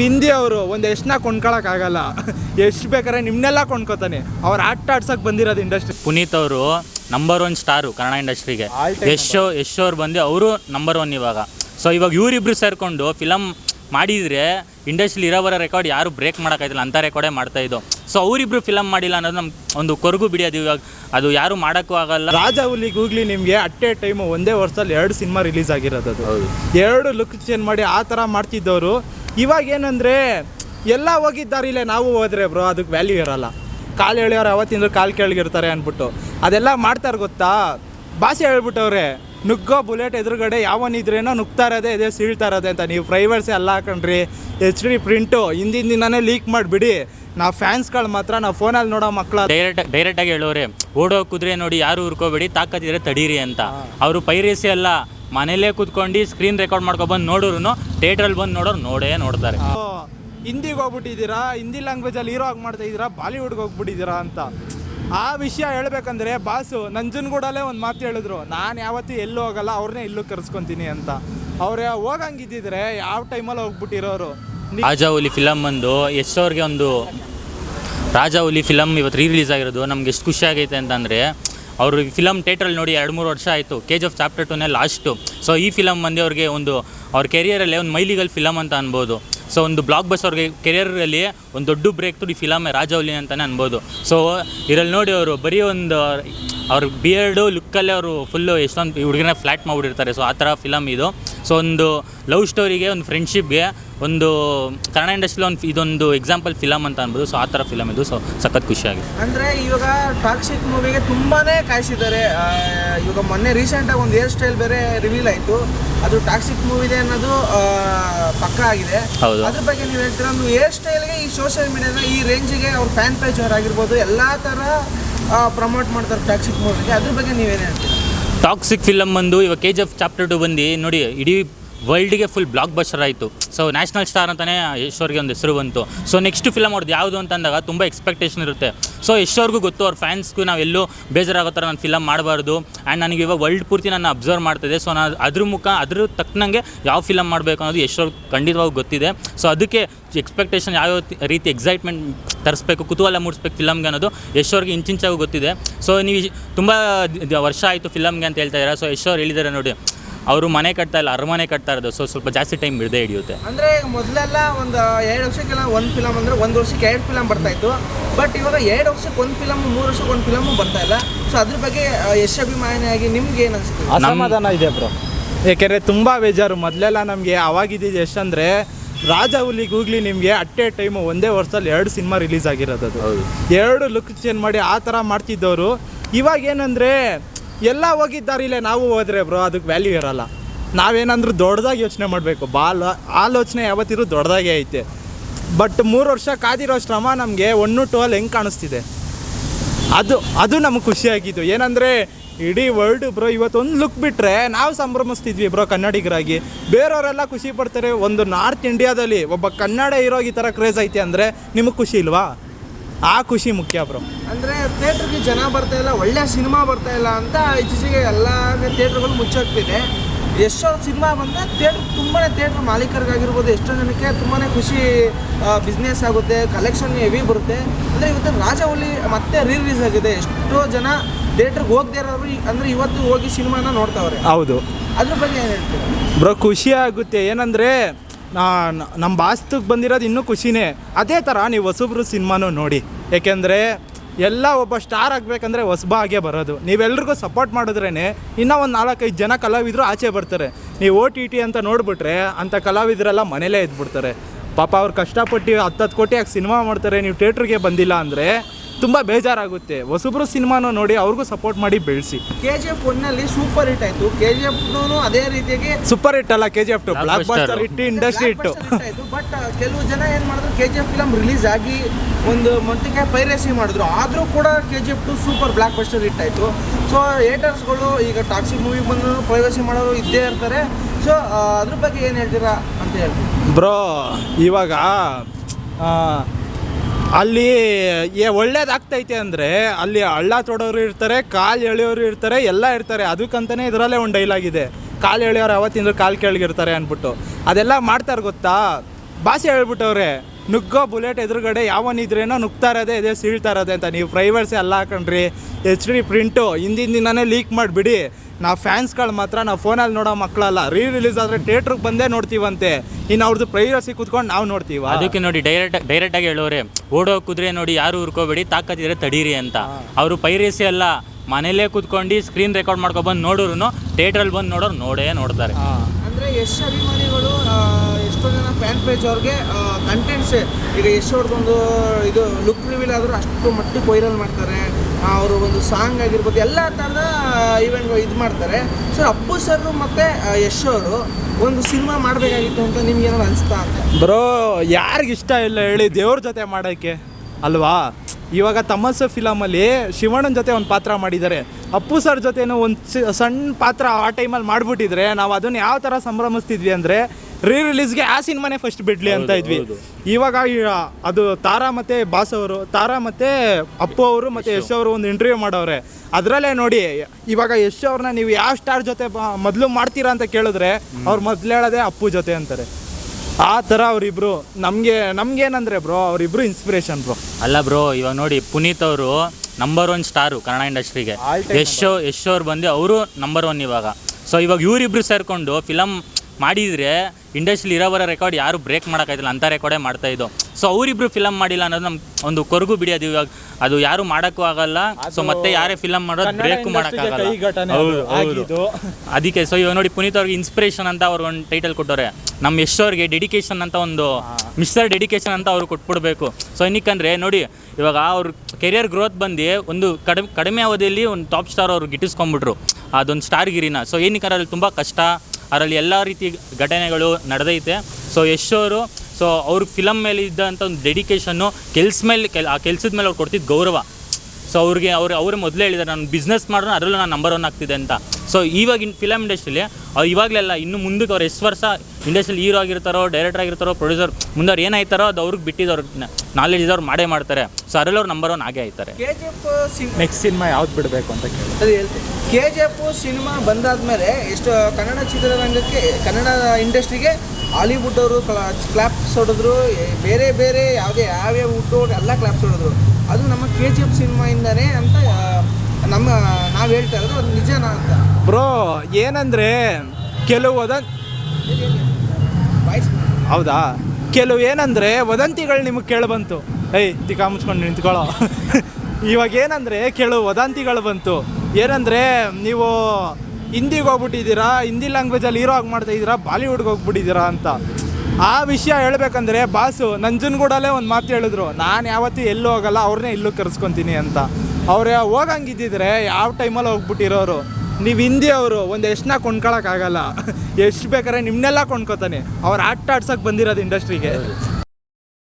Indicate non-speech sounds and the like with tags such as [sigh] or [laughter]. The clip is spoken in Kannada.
ಹಿಂದಿ ಅವರು ಒಂದು ಎಷ್ಟನ್ನ ಕೊಂಡ್ಕೊಳಕ್ಕಾಗಲ್ಲ ಎಷ್ಟು ಬೇಕಾದ್ರೆ ನಿಮ್ಮನ್ನೆಲ್ಲ ಕೊಂಡ್ಕೊತಾನೆ. ಅವ್ರು ಆಟ ಆಡ್ಸಕ್ಕೆ ಬಂದಿರೋದು ಇಂಡಸ್ಟ್ರಿ ಪುನೀತ್ ಅವರು ನಂಬರ್ ಒನ್ ಸ್ಟಾರು ಕನ್ನಡ ಇಂಡಸ್ಟ್ರಿಗೆ ಯಶೋ ಯಶ್ ಅವ್ರು ಬಂದು ಅವರು ನಂಬರ್ ಒನ್ ಇವಾಗ. ಸೊ ಇವಾಗ ಇವರಿಬ್ರು ಸೇರಿಕೊಂಡು ಫಿಲಮ್ ಮಾಡಿದರೆ ಇಂಡಸ್ಟ್ರಿಲಿ ಇರೋವರ ಬರೋ ರೆಕಾರ್ಡ್ ಯಾರು ಬ್ರೇಕ್ ಮಾಡೋಕ್ಕಾಯ್ತಿಲ್ಲ ಅಂಥ ರೆಕಾರ್ಡೇ ಮಾಡ್ತಾ ಇದ್ದು. ಸೊ ಅವರಿಬ್ರು ಫಿಲಮ್ ಮಾಡಿಲ್ಲ ಅನ್ನೋದು ನಮ್ಮ ಒಂದು ಕೊರಗು ಬಿಡಿಯೋದು ಇವಾಗ ಅದು ಯಾರು ಮಾಡೋಕ್ಕೂ ಆಗಲ್ಲ. ರಾಜ ಹುಲಿ ಗೂಗ್ಲಿ ನಿಮಗೆ ಅಟ್ ಎ ಟೈಮು ಒಂದೇ ವರ್ಷದಲ್ಲಿ ಎರಡು ಸಿನಿಮಾ ರಿಲೀಸ್ ಆಗಿರೋದು ಅದು. ಎರಡು ಲುಕ್ ಚೇಂಜ್ ಮಾಡಿ ಆ ಥರ ಮಾಡ್ತಿದ್ದವರು. ಇವಾಗ ಏನಂದರೆ ಎಲ್ಲ ಹೋಗಿದ್ದಾರಿಲ್ಲೇ ನಾವು ಹೋದ್ರೆ ಬ್ರೋ ಅದಕ್ಕೆ ವ್ಯಾಲ್ಯೂ ಇರಲ್ಲ. ಕಾಲು ಎಳೆಯೋರು ಅವತ್ತಿಂದ ಕಾಲು ಕೆಳಗಿರ್ತಾರೆ ಅಂದ್ಬಿಟ್ಟು. ಅದೆಲ್ಲ ಮಾಡ್ತಾರೆ ಗೊತ್ತಾ? ಭಾಷೆ ಹೇಳ್ಬಿಟ್ಟವ್ರೆ ನುಗ್ಗೋ ಬುಲೆಟ್ ಎದುರುಗಡೆ ಯಾವನಿದ್ರೇನೋ ನುಗ್ತಾ ಇರೋದೆ ಇದೇ ಸೀಳ್ತಾ ಇರೋದೆ ಅಂತ. ನೀವು ಪ್ರೈವರ್ಸಿ ಎಲ್ಲ ಹಾಕೊಂಡ್ರಿ ಎಚ್ ಡಿ ಪ್ರಿಂಟು ಹಿಂದಿನ ದಿನನೇ ಲೀಕ್ ಮಾಡಿಬಿಡಿ. ನಾವು ಫ್ಯಾನ್ಸ್ಗಳು ಮಾತ್ರ ನಾವು ಫೋನಲ್ಲಿ ನೋಡೋ ಮಕ್ಕಳ ಡೈರೆಕ್ಟ್ ಡೈರೆಕ್ಟಾಗಿ ಹೇಳೋರೆ ಓಡೋ ಕುದುರೆ ನೋಡಿ ಯಾರು ಹುರ್ಕೋಬೇಡಿ ತಾಕತ್ತಿದ್ರೆ ತಡೀರಿ ಅಂತ. ಅವರು ಪೈರೇಸಿ ಅಲ್ಲ ಮನೇಲೇ ಕೂತ್ಕೊಂಡು ಸ್ಕ್ರೀನ್ ರೆಕಾರ್ಡ್ ಮಾಡ್ಕೊಬಂದು ನೋಡೋರು ಥಿಯೇಟ್ರಲ್ಲಿ ಬಂದು ನೋಡೋರು ನೋಡೇ ನೋಡ್ತಾರೆ. ಹಿಂದಿಗೆ ಹೋಗ್ಬಿಟ್ಟಿದ್ದೀರಾ? ಹಿಂದಿ ಲ್ಯಾಂಗ್ವೇಜಲ್ಲಿ ಹೀರೋ ಆಗಿ ಮಾಡ್ತಾ ಇದ್ದೀರಾ? ಬಾಲಿವುಡ್ಗೆ ಹೋಗ್ಬಿಟ್ಟಿದ್ದೀರಾ ಅಂತ. ಆ ವಿಷಯ ಹೇಳ್ಬೇಕಂದ್ರೆ ಬಾಸು ನಂಜನಗೂಡಲ್ಲೇ ಒಂದು ಮಾತು ಹೇಳಿದ್ರು. ನಾನು ಯಾವತ್ತೂ ಎಲ್ಲೂ ಹೋಗಲ್ಲ ಅವ್ರನ್ನೇ ಇಲ್ಲೂ ಕರೆಸ್ಕೊತೀನಿ ಅಂತ. ಅವ್ರು ಹೋಗಂಗಿದ್ದಿದ್ರೆ ಯಾವ ಟೈಮಲ್ಲಿ ಹೋಗ್ಬಿಟ್ಟಿರೋರು? ರಾಜ ಹುಲಿ ಫಿಲಮ್ ಬಂದು ಎಷ್ಟೋರಿಗೆ ಒಂದು ರಾಜಾ ಹುಲಿ ಫಿಲಮ್ ಇವತ್ತು ರೀ ರಿಲೀಸ್ ಆಗಿರೋದು ನಮ್ಗೆ ಎಷ್ಟು ಖುಷಿ ಆಗೈತೆ ಅಂತಂದರೆ ಅವರು ಫಿಲಮ್ ಥಿಯೇಟ್ರಲ್ಲಿ ನೋಡಿ ಎರಡು ಮೂರು ವರ್ಷ ಆಯಿತು. ಕೆ ಜಿ ಎಫ್ ಚಾಪ್ಟರ್ ಟೂನೇ ಲಾಸ್ಟು ಸೊ ಈ ಫಿಲಮ್ ಬಂದು ಅವ್ರಿಗೆ ಒಂದು, ಅವ್ರ ಕೆರಿಯರಲ್ಲೇ ಒಂದು ಮೈಲಿಗಲ್ ಫಿಲಮ್ ಅಂತ ಅನ್ಬೋದು. ಸೊ ಒಂದು ಬ್ಲಾಕ್ ಬಸ್ ಅವ್ರಿಗೆ ಕೆರಿಯರಲ್ಲಿ ಒಂದು ದೊಡ್ಡ ಬ್ರೇಕ್ ತು ಈ ಫಿಲಮೇ ರಾಜೌಲಿ ಅಂತಲೇ ಅನ್ಬೋದು. ಸೊ ಇದರಲ್ಲಿ ನೋಡಿ ಅವರು ಬರೀ ಒಂದು ಅವ್ರ ಬಿಯರ್ಡು ಲುಕ್ಕಲ್ಲೇ ಅವರು ಫುಲ್ಲು ಎಷ್ಟೊಂದು ಹುಡುಗನ ಫ್ಲ್ಯಾಟ್ ಮಾಡಿಬಿಟ್ಟಿರ್ತಾರೆ. ಸೊ ಆ ಥರ ಫಿಲಮ್ ಇದು. ಸೊ ಒಂದು ಲವ್ ಸ್ಟೋರಿಗೆ ಒಂದು ಫ್ರೆಂಡ್ಶಿಪ್ಗೆ ಒಂದು ಕನ್ನಡ ಇಂಡಸ್ಟ್ರಿಲಿ ಒಂದು ಇದೊಂದು ಎಕ್ಸಾಂಪಲ್ ಫಿಲಮ್ ಅಂತ ಅನ್ಬೋದು. ಸೊ ಆ ಥರ ಫಿಲಮ್ ಇದು. ಸೊ ಸಖತ್ ಖುಷಿಯಾಗಿದೆ ಅಂದರೆ ಇವಾಗ ಟಾಕ್ಸಿಕ್ ಮೂವಿಗೆ ತುಂಬಾ ಕಾಯಿಸಿದ್ದಾರೆ. ಇವಾಗ ಮೊನ್ನೆ ರೀಸೆಂಟಾಗಿ ಒಂದು ಹೇರ್ ಸ್ಟೈಲ್ ಬೇರೆ ರಿವೀಲ್ ಆಯಿತು. ಅದು ಟಾಕ್ಸಿಕ್ ಮೂವಿದೆ ಅನ್ನೋದು ಪಕ್ಕ ಆಗಿದೆ. ಹೌದು. ಅದ್ರ ಬಗ್ಗೆ ನೀವು ಹೇಳ್ತೀರಾ? ಒಂದು ಹೇರ್ ಸ್ಟೈಲ್ಗೆ ಈ ಸೋಷಿಯಲ್ ಮೀಡಿಯಾದ ಈ ರೇಂಜಿಗೆ ಅವ್ರ ಫ್ಯಾನ್ ಪೇಜ್ ಅವರಾಗಿರ್ಬೋದು ಆಗಿರ್ಬೋದು ಎಲ್ಲ ಥರ ಪ್ರಮೋಟ್ ಮಾಡ್ತಾರೆ ಟಾಕ್ಸಿಕ್ ಮೂವಿಗೆ ಅದ್ರ ಬಗ್ಗೆ ನೀವೇನು ಹೇಳ್ತೀರಾ? ಟಾಕ್ಸಿಕ್ ಫಿಲಮ್ ಬಂದು ಇವಾಗ K G F chapter two ಬಂದು ನೋಡಿ, ಇಡೀ ವರ್ಲ್ಡ್ಗೆ ಫುಲ್ ಬ್ಲಾಕ್ ಬಸ್ಟರ್ ಆಯಿತು ಸೊ ನ್ಯಾಷನಲ್ ಸ್ಟಾರ್ ಅಂತಲೇ ಯಶ್ವರ್ಗೆ ಒಂದು ಹೆಸರು ಬಂತು. ಸೊ ನೆಕ್ಸ್ಟ್ ಫಿಲಮ್ ಅವ್ರದ್ದು ಯಾವುದು ಅಂತ ಅಂದಾಗ ತುಂಬ ಎಕ್ಸ್ಪೆಕ್ಟೇಷನ್ ಇರುತ್ತೆ. ಸೊ ಯಶ್ವರ್ಗೂ ಗೊತ್ತು, ಅವ್ರ ಫ್ಯಾನ್ಸ್ಗೂ ನಾವು ಎಲ್ಲೂ ಬೇಜಾರಾಗೋ ಥರ ನಾನು ಫಿಲಮ್ ಮಾಡಬಾರ್ದು. ಆ್ಯಂಡ್ ನನಗೆ ಇವಾಗ ವರ್ಲ್ಡ್ ಪೂರ್ತಿ ನಾನು ಅಬ್ಸರ್ವ್ ಮಾಡ್ತಿದ್ದೆ ಸೊ ನಾನು ಅದ್ರ ಮುಖ, ಅದ್ರ ತಕ್ಕನಂಗೆ ಯಾವ ಫಿಲಮ್ ಮಾಡಬೇಕು ಅನ್ನೋದು ಯಶ್ವರ್ ಖಂಡಿತವಾಗಿ ಗೊತ್ತಿದೆ. ಸೊ ಅದಕ್ಕೆ ಎಕ್ಸ್ಪೆಕ್ಟೇಷನ್ ಯಾವ ರೀತಿ ಎಕ್ಸೈಟ್ಮೆಂಟ್ ತರಿಸ್ಬೇಕು, ಕುತೂಹಲ ಮೂಡಿಸ್ಬೇಕು ಫಿಲಮ್ಗೆ ಅನ್ನೋದು ಯಶ್ವರ್ಗೆ ಇಂಚಿಂಚಾಗೂ ಗೊತ್ತಿದೆ. ಸೊ ನೀವು ತುಂಬ ವರ್ಷ ಆಯಿತು ಫಿಲಮ್ಗೆ ಅಂತ ಹೇಳ್ತಾ ಇದ್ದಾರೆ. ಸೊ ಯಶ್ವರ್ ಹೇಳಿದ್ದಾರೆ ನೋಡಿ. ಅವರು ಮನೆ ಕಟ್ತಾ ಇಲ್ಲ ಅರಮನೆ ಕಟ್ತಾ ಇರೋದು ಸೊ ಸ್ವಲ್ಪ ಜಾಸ್ತಿ ಟೈಮ್ ಬಿಡದೆ ಹಿಡಿಯುತ್ತೆ. ಅಂದ್ರೆ ಮೊದಲೆಲ್ಲ ಒಂದು ಎರಡು ವರ್ಷಕ್ಕೆಲ್ಲ ಒಂದು ಫಿಲಮ್ ಅಂದ್ರೆ ಒಂದು ವರ್ಷಕ್ಕೆ ಎರಡು ಫಿಲಮ್ ಬರ್ತಾ ಇತ್ತು. ಬಟ್ ಇವಾಗ ಎರಡು ವರ್ಷಕ್ಕೆ ಒಂದು ಫಿಲಮ್ ಮೂರು ವರ್ಷಕ್ಕೆ ಒಂದು ಫಿಲಮ್ ಬರ್ತಾ ಇಲ್ಲ. ಸೊ ಅದ್ರ ಬಗ್ಗೆ ಯಶಾಭಿಮಾನಿಯಾಗಿ ಯಶ್ ಅಭಿಮಾನಿಯಾಗಿ ನಿಮ್ಗೆ ಏನು ಅನಿಸ್ತು? ಅಸಮಾಧಾನ ಇದೆ ಬ್ರೋ ಏಕೆಂದರೆ ತುಂಬ ಬೇಜಾರು. ಮೊದಲೆಲ್ಲ ನಮಗೆ ಅವಾಗಿದ್ದಿದ್ದು ಎಷ್ಟಂದರೆ ರಾಜ ಹುಲಿ ಗೂಗ್ಲಿ ನಿಮಗೆ ಅಟ್ ಎ ಟೈಮು ಒಂದೇ ವರ್ಷದಲ್ಲಿ ಎರಡು ಸಿನಿಮಾ ರಿಲೀಸ್ ಆಗಿರೋದು ಅದು. ಎರಡು ಲುಕ್ ಚೇಂಜ್ ಮಾಡಿ ಆ ಥರ ಮಾಡ್ತಿದ್ದವರು. ಇವಾಗ ಏನಂದರೆ ಎಲ್ಲ ಹೋಗಿದ್ದಾರೆ ಇಲ್ಲೇ, ನಾವು ಹೋದ್ರೆ ಬ್ರೋ ಅದಕ್ಕೆ ವ್ಯಾಲ್ಯೂ ಇರಲ್ಲ. ನಾವೇನಂದ್ರೂ ದೊಡ್ಡದಾಗಿ ಯೋಚನೆ ಮಾಡಬೇಕು. ಬಾಲ್, ಆಲೋಚನೆ ಯಾವತ್ತಿರೂ ದೊಡ್ಡದಾಗೇ ಐತೆ. ಬಟ್ ಮೂರು ವರ್ಷ ಕಾದಿರೋ ಶ್ರಮ ನಮಗೆ ಒನ್ ಟು ಅಲ್ಲಿ ಹೆಂಗೆ ಕಾಣಿಸ್ತಿದೆ? ಅದು ಅದು ನಮಗೆ ಖುಷಿಯಾಗಿದ್ದು. ಏನಂದರೆ, ಇಡೀ ವರ್ಲ್ಡ್ ಬ್ರೋ ಇವತ್ತೊಂದು ಲುಕ್ ಬಿಟ್ಟರೆ ನಾವು ಸಂಭ್ರಮಿಸ್ತಿದ್ವಿ ಬ್ರೋ ಕನ್ನಡಿಗರಾಗಿ. ಬೇರೆಯವರೆಲ್ಲ ಖುಷಿ ಪಡ್ತಾರೆ. ಒಂದು ನಾರ್ತ್ ಇಂಡಿಯಾದಲ್ಲಿ ಒಬ್ಬ ಕನ್ನಡ ಇರೋ ಈ ಥರ ಕ್ರೇಜ್ ಐತೆ ಅಂದರೆ ನಿಮಗೆ ಖುಷಿ ಇಲ್ವಾ? ಆ ಖುಷಿ ಮುಖ್ಯ ಬ್ರೋ. ಅಂದ್ರೆ ಥಿಯೇಟ್ರಿಗೆ ಜನ ಬರ್ತಾ ಇಲ್ಲ ಒಳ್ಳೆ ಸಿನಿಮಾ ಬರ್ತಾ ಇಲ್ಲ ಅಂತ ಇತ್ತೀಚೆಗೆ ಎಲ್ಲ ಥಿಯೇಟ್ರ್ಗಳು ಮುಚ್ಚೋಗ್ತಿದೆ ಎಷ್ಟೋ ಸಿನಿಮಾ ಬಂದರೆ ಥಿಯೇಟ್ರ್ ತುಂಬಾ ಥಿಯೇಟ್ರ್ ಮಾಲೀಕರಿಗಾಗಿರ್ಬೋದು ಎಷ್ಟೋ ಜನಕ್ಕೆ ತುಂಬಾ ಖುಷಿ ಬಿಸ್ನೆಸ್ ಆಗುತ್ತೆ ಕಲೆಕ್ಷನ್ ಹೆವಿ ಬರುತ್ತೆ. ಅಂದರೆ ಇವತ್ತು ರಾಜವಲ್ಲಿ ಮತ್ತೆ ರೀ ರಿಲೀಸ್ ಆಗಿದೆ. ಎಷ್ಟೋ ಜನ ಥಿಯೇಟ್ರಿಗೆ ಹೋಗದೇ ಇರೋರು ಅಂದ್ರೆ ಇವತ್ತು ಹೋಗಿ ಸಿನಿಮಾನ ನೋಡ್ತಾವ್ರೆ. ಹೌದು. ಅದ್ರ ಬಗ್ಗೆ ಏನು ಹೇಳ್ತೀವಿ ಬ್ರೋ ಖುಷಿ ಆಗುತ್ತೆ. ಏನಂದರೆ ನಮ್ಮ ಬಾಸ್ತಕ್ಕೆ ಬಂದಿರೋದು ಇನ್ನೂ ಖುಷಿನೇ. ಅದೇ ಥರ ನೀವು ಹೊಸಬ್ರು ಸಿನಿಮಾನು ನೋಡಿ. ಏಕೆಂದರೆ ಎಲ್ಲ ಒಬ್ಬ ಸ್ಟಾರ್ ಆಗಬೇಕಂದ್ರೆ ಹೊಸಬ ಆಗೇ ಬರೋದು. ನೀವೆಲ್ರಿಗೂ ಸಪೋರ್ಟ್ ಮಾಡಿದ್ರೇ ಇನ್ನೂ ಒಂದು ನಾಲ್ಕೈದು ಜನ ಕಲಾವಿದರು ಆಚೆ ಬರ್ತಾರೆ. ನೀವು ಓ ಟಿ ಟಿ ಅಂತ ನೋಡಿಬಿಟ್ರೆ ಅಂಥ ಕಲಾವಿದರೆಲ್ಲ ಮನೇಲೇ ಇದ್ಬಿಡ್ತಾರೆ. ಪಾಪ ಅವ್ರು ಕಷ್ಟಪಟ್ಟು ಹತ್ತತ್ತು ಕೋಟಿಯಾಗಿ ಸಿನಿಮಾ ಮಾಡ್ತಾರೆ? ನೀವು ಥಿಯೇಟ್ರಿಗೆ ಬಂದಿಲ್ಲ ಅಂದರೆ ತುಂಬ ಬೇಜಾರಾಗುತ್ತೆ. ಹೊಸಬ್ರು ಸಿನಿಮಾನ ನೋಡಿ ಅವ್ರಿಗೂ ಸಪೋರ್ಟ್ ಮಾಡಿ ಬೆಳೆಸಿ. ಕೆ ಜಿ ಎಫ್ ಒನ್ನಲ್ಲಿ ಸೂಪರ್ ಹಿಟ್ ಆಯಿತು. ಕೆ ಜಿ ಎಫ್ ಅದೇ ರೀತಿಯಾಗಿ ಸೂಪರ್ ಹಿಟ್ ಅಲ್ಲ K G F two blockbuster ಇಟ್ಟು ಇಂಡಸ್ಟ್ರಿ ಇಟ್ಟು ಬಟ್ ಕೆಲವು ಜನ ಏನು ಮಾಡಿದ್ರು K G F film release ಆಗಿ ಒಂದು ಮಟ್ಟಿಗೆ ಪೈರೇಸಿ ಮಾಡಿದ್ರು. ಆದರೂ ಕೂಡ K G F two super blockbuster hit ಆಯಿತು ಸೊ ಏಟರ್ಸ್ಗಳು ಈಗ ಟಾಕ್ಸಿ ಮೂವಿ ಬಂದು ಪ್ರೈವಸಿ ಮಾಡೋರು ಇದ್ದೇ ಇರ್ತಾರೆ. ಸೊ ಅದ್ರ ಬಗ್ಗೆ ಏನು ಹೇಳ್ತೀರಾ ಅಂತ ಹೇಳ್ತೀನಿ. ಬ್ರೋ ಇವಾಗ ಆ, ಅಲ್ಲಿ, ಏ, ಒಳ್ಳೇದಾಗ್ತೈತೆ ಅಂದರೆ ಅಲ್ಲಿ ಹಳ್ಳ ತೊಡೋರು ಇರ್ತಾರೆ, ಕಾಲು ಎಳೆಯೋರು ಇರ್ತಾರೆ, ಎಲ್ಲ ಇರ್ತಾರೆ. ಅದಕ್ಕಂತಲೇ ಇದರಲ್ಲೇ ಒಂದು ಡೈಲಾಗ್ ಇದೆ. ಕಾಲು ಎಳೆಯೋರು ಅವತ್ತಿಂದ ಕಾಲು ಕೆಳಗಿರ್ತಾರೆ ಅಂದ್ಬಿಟ್ಟು. ಅದೆಲ್ಲ ಮಾಡ್ತಾರೆ ಗೊತ್ತಾ? ಭಾಷೆ ಹೇಳ್ಬಿಟ್ಟವ್ರೆ. ನುಗ್ಗೋ ಬುಲೆಟ್ ಎದುರುಗಡೆ ಯಾವನಿದ್ರೇನೋ ನುಗ್ತಾ ಇರೋದೇ ಇದೆ ಸೀಳ್ತಾ ಇರೋದೆ ಅಂತ. ನೀವು ಪ್ರೈವರ್ಸಿ ಎಲ್ಲ ಹಾಕೊಂಡ್ರಿ ಎಚ್ ಡಿ ಪ್ರಿಂಟು ಹಿಂದಿನ ದಿನನೇ ಲೀಕ್ ಮಾಡಿಬಿಡಿ. ನಾವು ಫ್ಯಾನ್ಸ್ಗಳು ಮಾತ್ರ ನಾವು ಫೋನಲ್ಲಿ ನೋಡೋ ಮಕ್ಕಳಲ್ಲ ರೀ ರಿಲೀಸ್ ಆದರೆ ಥಿಯೇಟ್ರಿಗೆ ಬಂದೇ ನೋಡ್ತೀವಂತೆ. ಇನ್ನು ಅವ್ರದ್ದು ಪ್ರೈವರ್ಸಿ ಕೂತ್ಕೊಂಡು ನಾವು ನೋಡ್ತೀವ? ಅದಕ್ಕೆ ನೋಡಿ ಡೈರೆಕ್ಟ್ ಡೈರೆಕ್ಟಾಗಿ ಹೇಳೋರೆ ಓಡೋ ಕುದುರೆ ನೋಡಿ ಯಾರು ಹುರ್ಕೋಬೇಡಿ ತಾಕತ್ತಿದ್ರೆ ತಡೀರಿ ಅಂತ. ಅವರು ಪೈರೇಸಿ ಅಲ್ಲ ಮನೇಲೇ ಕೂತ್ಕೊಂಡು ಸ್ಕ್ರೀನ್ ರೆಕಾರ್ಡ್ ಮಾಡ್ಕೊಬಂದು ನೋಡೋರು ಥಿಯೇಟ್ರಲ್ಲಿ ಬಂದು ನೋಡೋರು ನೋಡೇ ನೋಡ್ತಾರೆ. ಅಂದರೆ ಎಷ್ಟು ಅಭಿಮಾನಿಗಳು ಎಷ್ಟೋ ಜನ ಫ್ಯಾನ್ ಪೇಜ್ ಅವ್ರಿಗೆ ಕಂಟೆಂಟ್ಸ್ ಈಗ ಎಷ್ಟೊಂದು ಇದು ಲುಕ್ ರಿವೀಲ್ ಆದರೂ ಅಷ್ಟು ಮಟ್ಟಿಗೆ ವೈರಲ್ ಮಾಡ್ತಾರೆ. ಅವರು ಒಂದು ಸಾಂಗ್ ಆಗಿರ್ಬೋದು, ಎಲ್ಲ ಥರದ ಈವೆಂಟ್ ಇದು ಮಾಡ್ತಾರೆ. ಸೊ ಅಪ್ಪು ಸರ್ ಮತ್ತು ಯಶ್ ಒಂದು ಸಿನಿಮಾ ಮಾಡಬೇಕಾಗಿತ್ತು ಅಂತ ನಿಮ್ಗೆ ಏನಾದ್ರು ಅನಿಸ್ತಾ ಅಂತ? ಬ್ರೋ ಯಾರಿಗಿಷ್ಟ ಇಲ್ಲ ಹೇಳಿ ದೇವ್ರ ಜೊತೆ ಮಾಡೋಕ್ಕೆ, ಅಲ್ವಾ? ಇವಾಗ ತಮಸ್ಸು ಫಿಲಮಲ್ಲಿ ಶಿವಣ್ಣನ ಜೊತೆ ಒಂದು ಪಾತ್ರ ಮಾಡಿದ್ದಾರೆ. ಅಪ್ಪು ಸರ್ ಜೊತೆನೂ ಒಂದು ಸಣ್ಣ ಪಾತ್ರ ಆ ಟೈಮಲ್ಲಿ ಮಾಡಿಬಿಟ್ಟಿದ್ರೆ ನಾವು ಅದನ್ನು ಯಾವ ಥರ ಸಂಭ್ರಮಿಸ್ತಿದ್ವಿ ಅಂದರೆ ರೀ ರಿಲೀಸ್ಗೆ ಆ ಸಿನಿಮಾನೇ ಫಸ್ಟ್ ಬಿಡ್ಲಿ ಅಂತ ಇದ್ವಿ. ಇವಾಗ ಅದು ತಾರಾ ಮತ್ತೆ ಬಾಸ್ ಅವರು ತಾರಾ ಮತ್ತೆ ಅಪ್ಪು ಅವರು ಮತ್ತೆ ಯಶ್ ಅವರು ಒಂದು ಇಂಟರ್ವ್ಯೂ ಮಾಡವ್ರೆ. ಅದರಲ್ಲೇ ನೋಡಿ ಇವಾಗ ಯಶ್ ಅವ್ರನ್ನ ನೀವು ಯಾವ ಸ್ಟಾರ್ ಜೊತೆ ಮೊದಲು ಮಾಡ್ತೀರಾ ಅಂತ ಕೇಳಿದ್ರೆ ಅವ್ರು ಮೊದ್ಲು ಹೇಳೋದೇ ಅಪ್ಪು ಜೊತೆ ಅಂತಾರೆ. ಆ ಥರ ಅವರಿಬ್ರು ನಮಗೆ ನಮ್ಗೇನಂದ್ರೆ ಬ್ರೋ ಅವರಿಬ್ರು ಇನ್ಸ್ಪಿರೇಷನ್ ಬ್ರೋ. ಅಲ್ಲ ಬ್ರೋ ಇವಾಗ ನೋಡಿ ಪುನೀತ್ ಅವರು ನಂಬರ್ ಒನ್ ಸ್ಟಾರು ಕನ್ನಡ ಇಂಡಸ್ಟ್ರಿಗೆ ಯಶ್ ಯಶ್ ಅವ್ರು ಬಂದು ಅವರು ನಂಬರ್ ಒನ್ ಇವಾಗ. ಸೊ ಇವಾಗ ಇವರಿಬ್ರು ಸೇರ್ಕೊಂಡು ಫಿಲಮ್ ಮಾಡಿದರೆ ಇಂಡಸ್ಟ್ರಿಲಿ ಇರೋವರ ರೆಕಾರ್ಡ್ ಯಾರು ಬ್ರೇಕ್ ಮಾಡೋಕ್ಕಾಯ್ತಿಲ್ಲ ಅಂಥ ರೆಕಾರ್ಡೇ ಮಾಡ್ತಾ ಇದ್ದು. ಸೊ ಅವರಿಬ್ರು ಫಿಲಮ್ ಮಾಡಿಲ್ಲ ಅನ್ನೋದು ನಮ್ಮ ಒಂದು ಕೊರಗು ಬಿಡಿಯೋದು ಇವಾಗ ಅದು ಯಾರು ಮಾಡೋಕ್ಕೂ ಆಗಲ್ಲ. ಸೊ ಮತ್ತೆ ಯಾರೇ ಫಿಲಮ್ ಮಾಡೋದು ಬ್ರೇಕ್ ಮಾಡೋಕ್ಕಾಗಲ್ಲ. ಹೌದು ಅದಕ್ಕೆ ಸೊ ಇವಾಗ ನೋಡಿ ಪುನೀತ್ ಅವ್ರಿಗೆ ಇನ್ಸ್ಪಿರೇಷನ್ ಅಂತ ಅವ್ರು ಒಂದು ಟೈಟಲ್ ಕೊಟ್ಟವ್ರೆ. ನಮ್ಮ ಎಷ್ಟೋರಿಗೆ ಡೆಡಿಕೇಶನ್ ಅಂತ ಒಂದು ಮಿಸ್ಟರ್ ಡೆಡಿಕೇಶನ್ ಅಂತ ಅವ್ರು ಕೊಟ್ಬಿಡ್ಬೇಕು. ಸೊ ಏನಕ್ಕಂದ್ರೆ ನೋಡಿ ಇವಾಗ ಅವ್ರ ಕೆರಿಯರ್ ಗ್ರೋತ್ ಬಂದು ಒಂದು ಕಡಿಮೆ ಕಡಿಮೆ ಅವಧಿಯಲ್ಲಿ ಒಂದು ಟಾಪ್ ಸ್ಟಾರ್ ಅವ್ರು ಗಿಟ್ಟಿಸ್ಕೊಂಡ್ಬಿಟ್ರು. ಅದೊಂದು ಸ್ಟಾರ್ ಗಿರಿನ ಸೊ ಏನಕ್ಕೆ ಅಲ್ಲಿ ತುಂಬ ಕಷ್ಟ. ಅದರಲ್ಲಿ ಎಲ್ಲ ರೀತಿ ಘಟನೆಗಳು ನಡೆದೈತೆ. ಸೊ ಯಶ್ ಅವರು ಸೊ ಅವ್ರ ಫಿಲಮ್ ಮೇಲೆ ಇದ್ದಂಥ ಒಂದು ಡೆಡಿಕೇಶನ್ನು ಕೆಲ್ಸ ಮೇಲೆ, ಕೆಲ್, ಆ ಕೆಲ್ಸದ ಮೇಲೆ ಅವ್ರು ಕೊಡ್ತಿದ್ದ ಗೌರವ. ಸೊ ಅವ್ರಿಗೆ, ಅವ್ರು, ಅವರೇ ಮೊದಲೇ ಹೇಳಿದ್ದಾರೆ ನಾನು ಬಿಸ್ನೆಸ್ ಮಾಡೋಣ, ಅದರಲ್ಲೂ ನಾನು ನಂಬರ್ ಒನ್ ಆಗ್ತಿದೆ ಅಂತ. ಸೊ ಇವಾಗಿನ ಫಿಲಮ್ ಇಂಡಸ್ಟ್ರಿಲಿ ಅವ್ರು ಇವಾಗಲೆಲ್ಲ ಇನ್ನು ಮುಂದಕ್ಕೆ ಅವ್ರು ಎಷ್ಟು ವರ್ಷ ಇಂಡಸ್ಟ್ರಿಲಿ ಹೀರೋ ಆಗಿರ್ತಾರೋ ಡೈರೆಕ್ಟರ್ ಆಗಿರ್ತಾರೋ ಪ್ರೊಡ್ಯೂಸರ್ ಮುಂದೆ ಅವ್ರು ಏನಾಯ್ತಾರೋ ಅದು ಅವ್ರಿಗೆ ಬಿಟ್ಟಿದ್ದು ಅವ್ರಿಗೆ ನಾಲೆಜ್ ಇದ್ದವ್ರು ಮಾಡೇ ಮಾಡ್ತಾರೆ. ಸೊ ಅದರಲ್ಲಿ ಅವ್ರು ನಂಬರ್ ಒನ್ ಆಗೇ ಆಯ್ತಾರೆ K G F next cinema ಯಾವ್ದು ಬಿಡಬೇಕು ಅಂತ ಕೇಳಿ ಅದು ಹೇಳ್ತೀನಿ. ಕೆ ಜಿ ಎಫ್ ಸಿನಿಮಾ ಬಂದಾದ್ಮೇಲೆ ಎಷ್ಟು ಕನ್ನಡ ಚಿತ್ರರಂಗಕ್ಕೆ ಕನ್ನಡ ಇಂಡಸ್ಟ್ರಿಗೆ ಹಾಲಿವುಡ್ ಅವರು ಕ್ಲಾಪ್ಸ್ ಹೊಡೆದ್ರು ಬೇರೆ ಬೇರೆ ಯಾವುದೇ ಯಾವ್ಯಾವ ಹುಟ್ಟು ಎಲ್ಲ ಕ್ಲಾಪ್ಸ್ ಹೊಡೆದ್ರು. ಅದು ನಮ್ಮ ಕೆ ಜಿ ಎಫ್ ಸಿನಿಮಾಯಿಂದನೇ ಅಂತ ನಮ್ಮ ನಾವು ಹೇಳ್ತಾ ಇರೋದು ಅದು ನಿಜನಾ ಅಂತ. ಬ್ರೋ ಏನಂದ್ರೆ ಕೆಲವು ವದಂತ ವಾಯ್ಸ್ ಹೌದಾ? ಕೆಲವು ಏನಂದ್ರೆ ವದಂತಿಗಳು ನಿಮಗೆ ಕೇಳಬಂತು ಏಯ್ ತಿಕಾ ಮುಚ್ಕೊಂಡು ನಿಂತ್ಕೊಳ್ಳೋ. [laughs] ಇವಾಗ ಏನಂದ್ರೆ ಕೆಲವು ವದಂತಿಗಳು ಬಂತು. ಏನಂದ್ರೆ ನೀವು ಹಿಂದಿಗೆ ಹೋಗ್ಬಿಟ್ಟಿದ್ದೀರಾ ಹಿಂದಿ ಲ್ಯಾಂಗ್ವೇಜಲ್ಲಿ ಹೀರೋ ಆಗಿ ಮಾಡ್ತಾ ಇದ್ದೀರಾ ಬಾಲಿವುಡ್ಗೆ ಹೋಗ್ಬಿಟ್ಟಿದ್ದೀರಾ ಅಂತ. ಆ ವಿಷಯ ಹೇಳ್ಬೇಕಂದ್ರೆ ಬಾಸು ನಂಜನಗೂಡಲ್ಲೇ ಒಂದು ಮಾತು ಹೇಳಿದ್ರು. ನಾನು ಯಾವತ್ತೂ ಎಲ್ಲೂ ಹೋಗಲ್ಲ ಅವ್ರನ್ನೇ ಇಲ್ಲೂ ಕರೆಸ್ಕೊತೀನಿ ಅಂತ. ಅವ್ರು ಹೋಗಂಗಿದ್ದಿದ್ರೆ ಯಾವ ಟೈಮಲ್ಲಿ ಹೋಗ್ಬಿಟ್ಟಿರೋರು? ನೀವು ಹಿಂದಿ ಅವರು, ಒಂದು ಎಷ್ಟನ್ನ ಕೊಂಡ್ಕೊಳಕ್ಕಾಗಲ್ಲ. ಎಷ್ಟು ಬೇಕಾದ್ರೆ ನಿಮ್ಮನ್ನೆಲ್ಲ ಕೊಂಡ್ಕೊತಾನೆ. ಅವ್ರು ಆಟ ಆಡ್ಸೋಕೆ ಬಂದಿರೋದು ಇಂಡಸ್ಟ್ರಿಗೆ